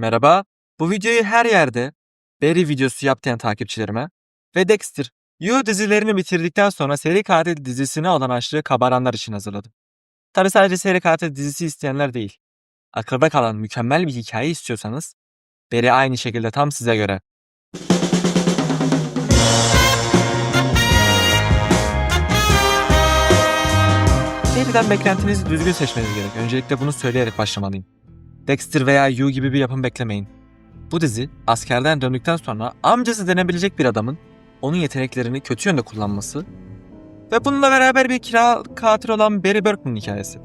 Merhaba. Bu videoyu her yerde Barry videosu yaptıran takipçilerime ve Dexter, You dizilerini bitirdikten sonra Seri Katil dizisine olan aşırı kabaranlar için hazırladım. Tabi sadece Seri Katil dizisi isteyenler değil. Akılda kalan mükemmel bir hikaye istiyorsanız Barry aynı şekilde tam size göre. Barry'den beklentinizi düzgün seçmeniz gerek. Öncelikle bunu söyleyerek başlamalıyım. Dexter veya You gibi bir yapım beklemeyin. Bu dizi askerden döndükten sonra amcası denebilecek bir adamın onun yeteneklerini kötü yönde kullanması ve bununla beraber bir kira katil olan Barry Berkman hikayesi.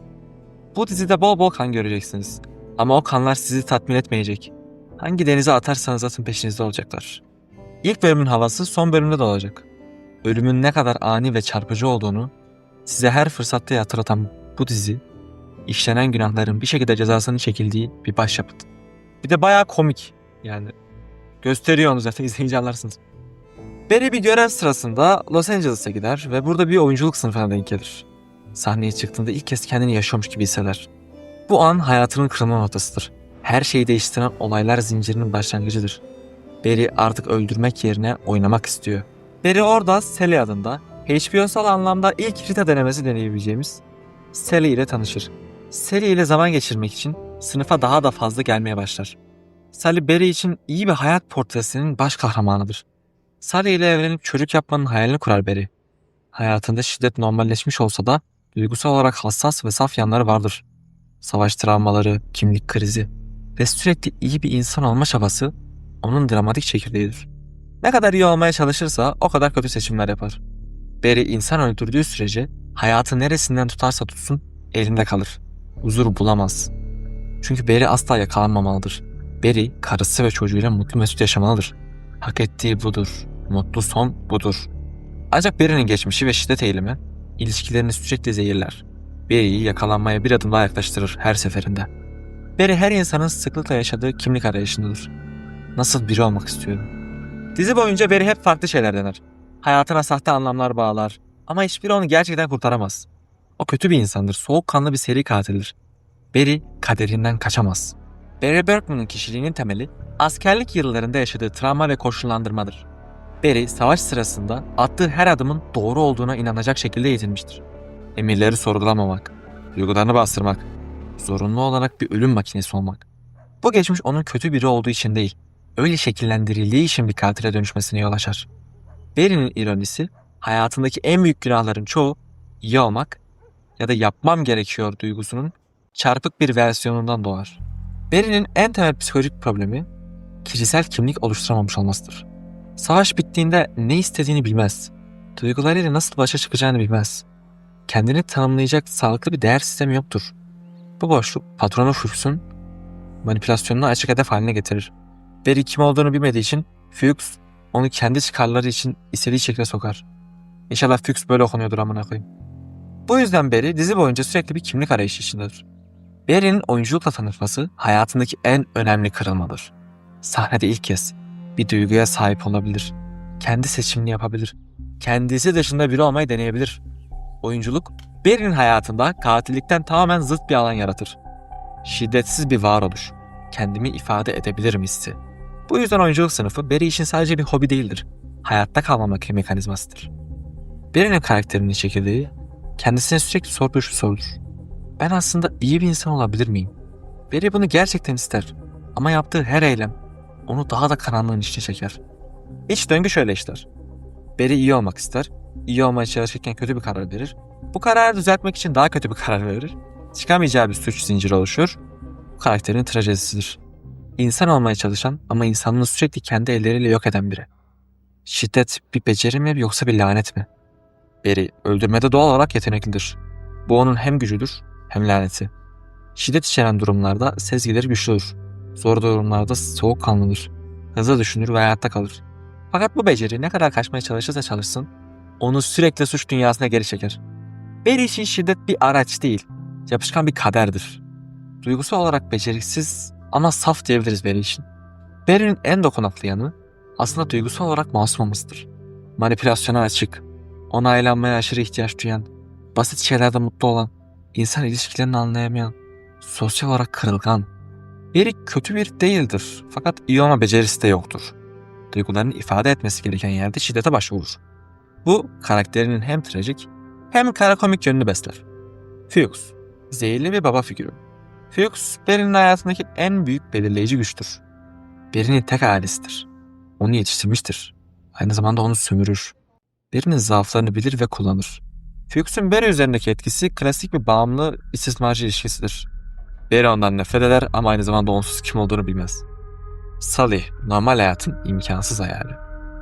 Bu dizide bol bol kan göreceksiniz. Ama o kanlar sizi tatmin etmeyecek. Hangi denize atarsanız atın peşinizde olacaklar. İlk bölümün havası son bölümde de olacak. Ölümün ne kadar ani ve çarpıcı olduğunu size her fırsatta hatırlatan bu dizi işlenen günahların bir şekilde cezasının çekildiği bir başyapıt. Bir de bayağı komik yani. Gösteriyor onu zaten izleyince anlarsınız. Barry bir görev sırasında Los Angeles'a gider ve burada bir oyunculuk sınıfına denk gelir. Sahneye çıktığında ilk kez kendini yaşıyormuş gibi hisseder. Bu an hayatının kırılma noktasıdır. Her şeyi değiştiren olaylar zincirinin başlangıcıdır. Barry artık öldürmek yerine oynamak istiyor. Barry orada Sally adında HBO'sal anlamda ilk Rita denemesi deneyebileceğimiz Sally ile tanışır. Sally ile zaman geçirmek için sınıfa daha da fazla gelmeye başlar. Sally Barry için iyi bir hayat portresinin baş kahramanıdır. Sally ile evlenip çocuk yapmanın hayalini kurar Barry. Hayatında şiddet normalleşmiş olsa da duygusal olarak hassas ve saf yanları vardır. Savaş travmaları, kimlik krizi ve sürekli iyi bir insan olma çabası onun dramatik çekirdeğidir. Ne kadar iyi olmaya çalışırsa o kadar kötü seçimler yapar. Barry insan öldürdüğü sürece hayatı neresinden tutarsa tutsun elinde kalır. Huzur bulamaz. Çünkü Barry asla yakalanmamalıdır. Barry karısı ve çocuğuyla mutlu mesut yaşamalıdır. Hak ettiği budur. Mutlu son budur. Ancak Barry'nin geçmişi ve şiddet eğilimi ilişkilerini sürekli zehirler. Barry'yi yakalanmaya bir adım daha yaklaştırır her seferinde. Barry her insanın sıklıkla yaşadığı kimlik arayışındadır. Nasıl biri olmak istiyorum? Dizi boyunca Barry hep farklı şeyler dener. Hayatına sahte anlamlar bağlar ama hiçbiri onu gerçekten kurtaramaz. O kötü bir insandır, soğukkanlı bir seri katildir. Barry kaderinden kaçamaz. Barry Berkman'ın kişiliğinin temeli askerlik yıllarında yaşadığı travma ve koşullandırmadır. Barry savaş sırasında attığı her adımın doğru olduğuna inanacak şekilde eğitilmiştir. Emirleri sorgulamamak, duygularını bastırmak, zorunlu olarak bir ölüm makinesi olmak. Bu geçmiş onun kötü biri olduğu için değil, öyle şekillendirildiği için bir katile dönüşmesine yol açar. Barry'nin ironisi, hayatındaki en büyük günahların çoğu iyi olmak ya da yapmam gerekiyor duygusunun çarpık bir versiyonundan doğar. Barry'nin en temel psikolojik problemi kişisel kimlik oluşturamamış olmasıdır. Savaş bittiğinde ne istediğini bilmez. Duygularıyla nasıl başa çıkacağını bilmez. Kendini tanımlayacak sağlıklı bir değer sistemi yoktur. Bu boşluk patronu Fuchs'un manipülasyonunu açık hedef haline getirir. Barry kim olduğunu bilmediği için Fuchs onu kendi çıkarları için istediği şekilde sokar. İnşallah Fuchs böyle okunuyordur amına koyayım. Bu yüzden Barry dizi boyunca sürekli bir kimlik arayışı içindedir. Barry'nin oyunculukla tanışması hayatındaki en önemli kırılmadır. Sahnede ilk kez bir duyguya sahip olabilir. Kendi seçimini yapabilir. Kendisi dışında biri olmayı deneyebilir. Oyunculuk, Barry'nin hayatında katillikten tamamen zıt bir alan yaratır. Şiddetsiz bir varoluş. Kendimi ifade edebilirim hissi. Bu yüzden oyunculuk sınıfı Barry için sadece bir hobi değildir. Hayatta kalma mek- mekanizmasıdır. Barry'nin karakterinin çekirdeği kendisine sürekli sorduğu şu sorudur. Ben aslında iyi bir insan olabilir miyim? Barry bunu gerçekten ister. Ama yaptığı her eylem onu daha da karanlığın içine çeker. İç döngü şöyle işler. Barry iyi olmak ister. iyi olmaya çalışırken kötü bir karar verir. Bu kararı düzeltmek için daha kötü bir karar verir. Çıkamayacağı bir suç zinciri oluşur. Bu karakterin trajedisidir. İnsan olmaya çalışan ama insanlığını sürekli kendi elleriyle yok eden biri. Şiddet bir beceri mi yoksa bir lanet mi? Barry öldürmede doğal olarak yeteneklidir. Bu onun hem gücüdür hem laneti. Şiddet içeren durumlarda sezgileri güçlüdür. Zor durumlarda soğukkanlıdır. Hızlı düşünür ve hayatta kalır. Fakat bu beceri ne kadar kaçmaya çalışırsa çalışsın, onu sürekli suç dünyasına geri çeker. Barry için şiddet bir araç değil, yapışkan bir kaderdir. Duygusal olarak beceriksiz ama saf diyebiliriz Barry için. Barry'nin en dokunaklı yanı aslında duygusal olarak masum olmasıdır. Manipülasyona açık, onaylanmaya aşırı ihtiyaç duyan, basit şeylerde mutlu olan, insan ilişkilerini anlayamayan, sosyal olarak kırılgan, Beri kötü bir değildir fakat iyi olma becerisi de yoktur. Duygularını ifade etmesi gereken yerde şiddete başvurur. Bu karakterinin hem trajik hem kara komik yönünü besler. Fuchs, zehirli bir baba figürü. Fuchs, Beri'nin hayatındaki en büyük belirleyici güçtür. Beri'nin tek ailesidir. Onu yetiştirmiştir. Aynı zamanda onu sömürür. Beri'nin zaaflarını bilir ve kullanır. Fuchs'un Beri üzerindeki etkisi klasik bir bağımlı istismarcı ilişkisidir. Beri ondan nefret eder ama aynı zamanda onsuz kim olduğunu bilmez. Sally, normal hayatın imkansız hayali.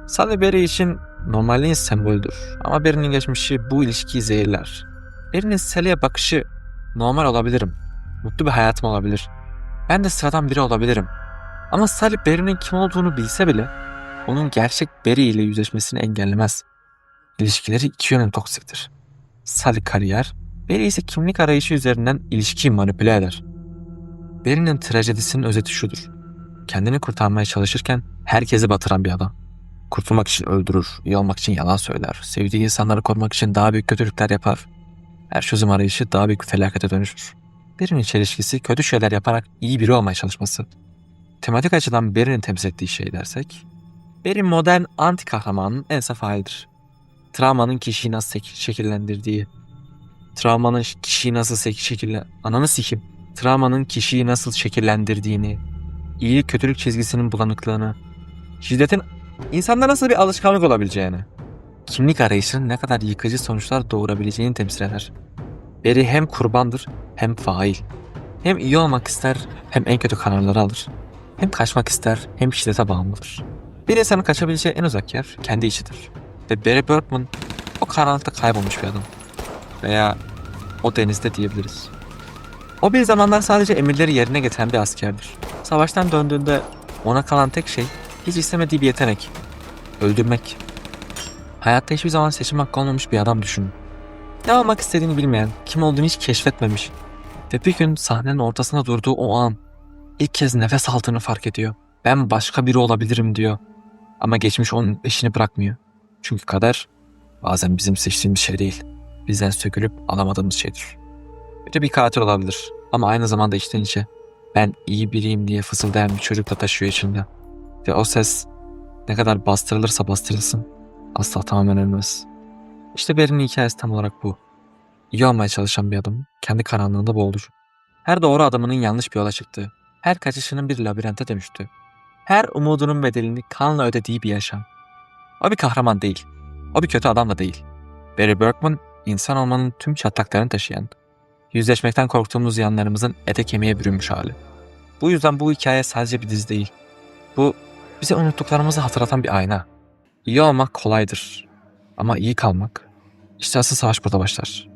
Sally Beri için normalliğin sembolüdür ama Beri'nin geçmişi bu ilişkiyi zehirler. Beri'nin Sally'e bakışı normal olabilirim. Mutlu bir hayatım olabilir. Ben de sıradan biri olabilirim. Ama Sally Beri'nin kim olduğunu bilse bile onun gerçek Beri ile yüzleşmesini engellemez. İlişkileri iki yönlü toksiktir. Sally kariyer, Beri ise kimlik arayışı üzerinden ilişkiyi manipüle eder. Beri'nin trajedisinin özeti şudur. Kendini kurtarmaya çalışırken herkesi batıran bir adam. Kurtulmak için öldürür, iyi olmak için yalan söyler, sevdiği insanları korumak için daha büyük kötülükler yapar. Her çözüm arayışı daha büyük bir felakete dönüşür. Beri'nin çelişkisi kötü şeyler yaparak iyi biri olmaya çalışması. Tematik açıdan Beri'nin temsil ettiği şey dersek, Beri modern anti kahramanın en saf halidir. Travmanın kişiyi nasıl şek- şekillendirdiği, travmanın kişiyi nasıl şek- şekille... Ananı sikim. Travmanın kişiyi nasıl şekillendirdiğini, iyilik kötülük çizgisinin bulanıklığını, şiddetin insanda nasıl bir alışkanlık olabileceğini, kimlik arayışının ne kadar yıkıcı sonuçlar doğurabileceğini temsil eder. Beri hem kurbandır hem fail. Hem iyi olmak ister hem en kötü kararları alır. Hem kaçmak ister hem şiddete bağımlıdır. Bir insanın kaçabileceği en uzak yer kendi içidir. Ve Barry Bergman o karanlıkta kaybolmuş bir adam. Veya o denizde diyebiliriz. O bir zamanlar sadece emirleri yerine getiren bir askerdir. Savaştan döndüğünde ona kalan tek şey hiç istemediği bir yetenek. Öldürmek. Hayatta hiçbir zaman seçim hakkı olmamış bir adam düşünün. Ne olmak istediğini bilmeyen, kim olduğunu hiç keşfetmemiş. Ve bir gün sahnenin ortasında durduğu o an ilk kez nefes aldığını fark ediyor. Ben başka biri olabilirim diyor. Ama geçmiş onun peşini bırakmıyor. Çünkü kader bazen bizim seçtiğimiz şey değil. Bizden sökülüp alamadığımız şeydir. Bir de bir katil olabilir. Ama aynı zamanda içten içe ben iyi biriyim diye fısıldayan bir çocuk da taşıyor içinde. Ve o ses ne kadar bastırılırsa bastırılsın asla tamamen ölmez. İşte Beri'nin hikayesi tam olarak bu. İyi olmaya çalışan bir adam kendi karanlığında boğulur. Her doğru adamının yanlış bir yola çıktığı, her kaçışının bir labirente dönüştü. Her umudunun bedelini kanla ödediği bir yaşam. O bir kahraman değil. O bir kötü adam da değil. Barry Bergman, insan olmanın tüm çatlaklarını taşıyan, yüzleşmekten korktuğumuz yanlarımızın ete kemiğe bürünmüş hali. Bu yüzden bu hikaye sadece bir dizi değil. Bu bize unuttuklarımızı hatırlatan bir ayna. İyi olmak kolaydır. Ama iyi kalmak, işte asıl savaş burada başlar.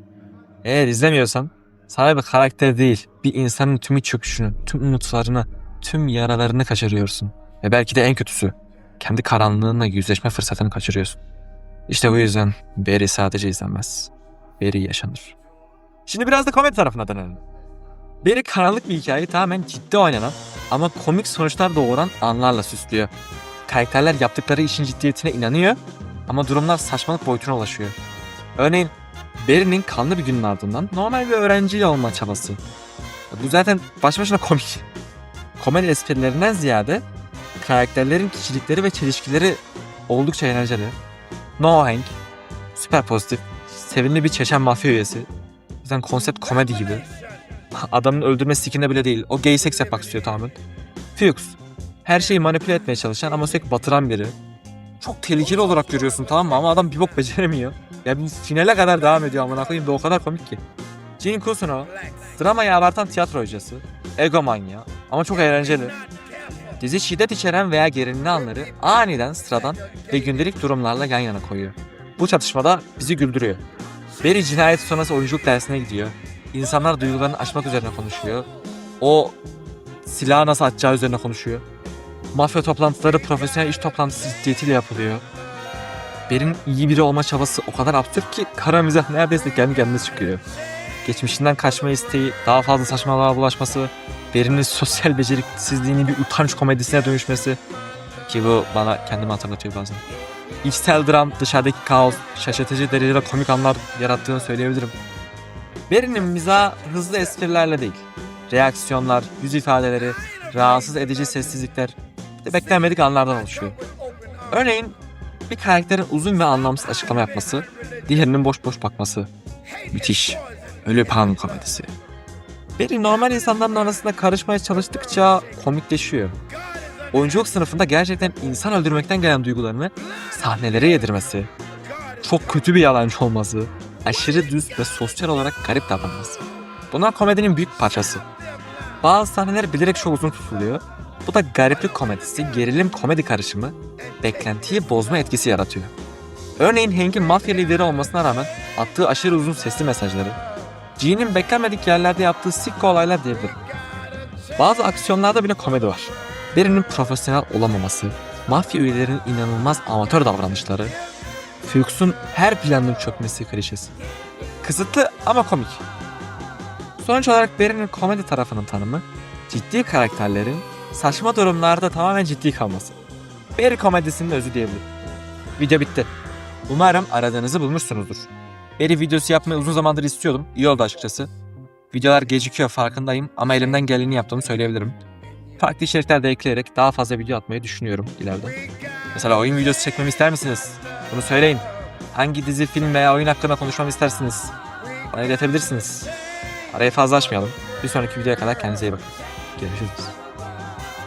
Eğer izlemiyorsan, sana bir karakter değil, bir insanın tüm çöküşünü, tüm umutlarını, tüm yaralarını kaçırıyorsun. Ve belki de en kötüsü, kendi karanlığınla yüzleşme fırsatını kaçırıyorsun. İşte bu yüzden Barry sadece izlenmez. Barry yaşanır. Şimdi biraz da komedi tarafına dönelim. Barry karanlık bir hikayeyi tamamen ciddi oynanan ama komik sonuçlar doğuran anlarla süslüyor. Karakterler yaptıkları işin ciddiyetine inanıyor ama durumlar saçmalık boyutuna ulaşıyor. Örneğin Barry'nin kanlı bir günün ardından normal bir öğrenci olma çabası. Bu zaten baş başına komik. Komedi esprilerinden ziyade karakterlerin kişilikleri ve çelişkileri oldukça eğlenceli. No Hank, süper pozitif, sevimli bir Çeçen mafya üyesi. Zaten konsept komedi gibi. Adamın öldürme sikinde bile değil. O gay seks yapmak istiyor tamamen. Fuchs, her şeyi manipüle etmeye çalışan ama sürekli batıran biri. Çok tehlikeli olarak görüyorsun tamam mı ama adam bir bok beceremiyor. Ya bu finale kadar devam ediyor amına koyayım da o kadar komik ki. Gene Cousineau, dramayı abartan tiyatro hocası, egomanya ama çok eğlenceli. Dizi şiddet içeren veya gerilimli anları aniden sıradan ve gündelik durumlarla yan yana koyuyor. Bu çatışmada bizi güldürüyor. Barry cinayet sonrası oyunculuk dersine gidiyor. İnsanlar duygularını aşmak üzerine konuşuyor. O silahı nasıl atacağı üzerine konuşuyor. Mafya toplantıları profesyonel iş toplantısı ciddiyetiyle yapılıyor. Barry'nin iyi biri olma çabası o kadar absürt ki kara mizah neredeyse kendi kendine çıkıyor. Geçmişinden kaçma isteği, daha fazla saçmalığa bulaşması, Barry'nin sosyal beceriksizliğinin bir utanç komedisine dönüşmesi ki bu bana kendimi hatırlatıyor bazen. İçsel dram, dışarıdaki kaos, şaşırtıcı derecede komik anlar yarattığını söyleyebilirim. Barry'nin mizahı hızlı esprilerle değil, reaksiyonlar, yüz ifadeleri, rahatsız edici sessizlikler, de beklenmedik anlardan oluşuyor. Örneğin bir karakterin uzun ve anlamsız açıklama yapması, diğerinin boş boş bakması. Müthiş. Ölü pan komedisi. Biri normal insanların arasında karışmaya çalıştıkça komikleşiyor. Oyunculuk sınıfında gerçekten insan öldürmekten gelen duygularını sahnelere yedirmesi, çok kötü bir yalancı olması, aşırı düz ve sosyal olarak garip davranması. Bunlar komedinin büyük parçası. Bazı sahneler bilerek çok uzun tutuluyor. Bu da gariplik komedisi, gerilim komedi karışımı, beklentiyi bozma etkisi yaratıyor. Örneğin Hank'in mafya lideri olmasına rağmen attığı aşırı uzun sesli mesajları, G'nin beklenmedik yerlerde yaptığı sikko olaylar diyebilirim. Bazı aksiyonlarda bile komedi var. Birinin profesyonel olamaması, mafya üyelerinin inanılmaz amatör davranışları, Fuchs'un her planının çökmesi klişesi. Kısıtlı ama komik. Sonuç olarak Barry'nin komedi tarafının tanımı, ciddi karakterlerin saçma durumlarda tamamen ciddi kalması. Barry komedisinin özü diyebilirim. Video bitti. Umarım aradığınızı bulmuşsunuzdur. Barry videosu yapmayı uzun zamandır istiyordum. İyi oldu açıkçası. Videolar gecikiyor farkındayım ama elimden geleni yaptığımı söyleyebilirim. Farklı içerikler de ekleyerek daha fazla video atmayı düşünüyorum ileride. Mesela oyun videosu çekmemi ister misiniz? Bunu söyleyin. Hangi dizi, film veya oyun hakkında konuşmamı istersiniz? Bana iletebilirsiniz. Arayı fazla açmayalım. Bir sonraki videoya kadar kendinize iyi bakın. Görüşürüz.